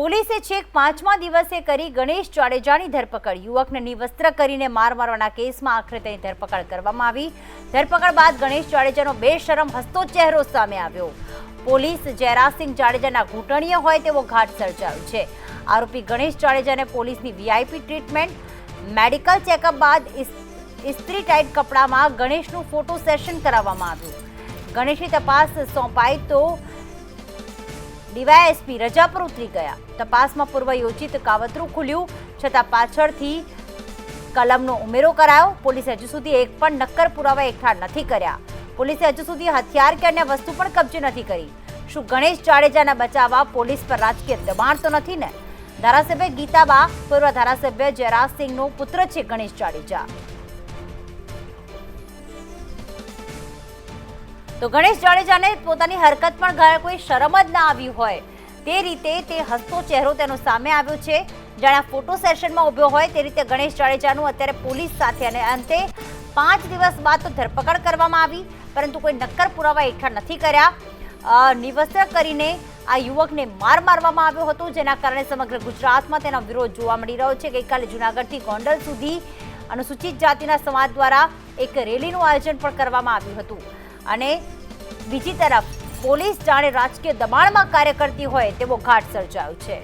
પોલીસે છેક પાંચમા દિવસે કરી ગણેશ જાડેજાની ધરપકડ. યુવકને નિવસ્ત્ર કરીને માર મારવાના કેસમાં આખરે તેની ધરપકડ કરવામાં આવી. ધરપકડ બાદ ગણેશ જાડેજાનો બેશરમ હસતો ચહેરો સામે આવ્યો. પોલીસ જયરાજસિંહ જાડેજાના ઘૂંટણીય હોય તેવો ઘાટ સર્જાયો છે. આરોપી ગણેશ જાડેજાને પોલીસની વીઆઈપી ટ્રીટમેન્ટ, મેડિકલ ચેકઅપ બાદ ઇસ- ઇસ્ત્રી ટાઈટ કપડામાં ગણેશનું ફોટો સેશન કરાવવામાં આવ્યું. ગણેશની તપાસ સોંપાઈ તો ડીવાયએસપી રજા પર ઉતરી ગયા. તપાસમાં પૂર્વ યોજિત કાવતરું ખુલ્યું, છતાં પાછળથી કલમનો ઉમેરો કરાયો. પોલીસે હજુ સુધી એક પણ નક્કર પુરાવા એકઠા નથી કર્યા. પોલીસે હજુ સુધી હથિયાર કે અન્ય વસ્તુ પણ કબજે નથી કરી. શું ગણેશ જાડેજાને બચાવવા પોલીસ પર રાજકીય દબાણ તો નથી ને? ધારાસભ્ય ગીતાબા, પૂર્વ ધારાસભ્ય જયરાજસિંહનો પુત્ર છે ગણેશ જાડેજા. તો ગણેશ જાડેજાને પોતાની હરકત પણ કોઈ શરમ જ ના આવી હોય. તે રીતે તે હસતો ચહેરો તેનો સામે આવ્યો છે. જાણે આ ફોટો સેશનમાં ઊભો હોય તે રીતે ગણેશ જાડેજાનું અત્યારે પોલીસ સાથે અને અંતે પાંચ દિવસ બાદ તો ધરપકડ કરવામાં આવી, પરંતુ કોઈ નક્કર પુરાવા એકઠા નથી કર્યા. નિવસ્ત્ર કરીને આ યુવકને માર મારવામાં આવ્યો હતો, જેના કારણે સમગ્ર ગુજરાતમાં તેનો વિરોધ જોવા મળી રહ્યો છે. ગઈકાલે જુનાગઢથી ગોંડલ સુધી અનુસૂચિત જાતિના સમાજ દ્વારા એક રેલીનું આયોજન પણ કરવામાં આવ્યું હતું. અને બીજી તરફ પોલીસ જાણે રાજકીય દબાણમાં કાર્ય કરતી હોય તેવો ઘાટ સર્જાયો છે.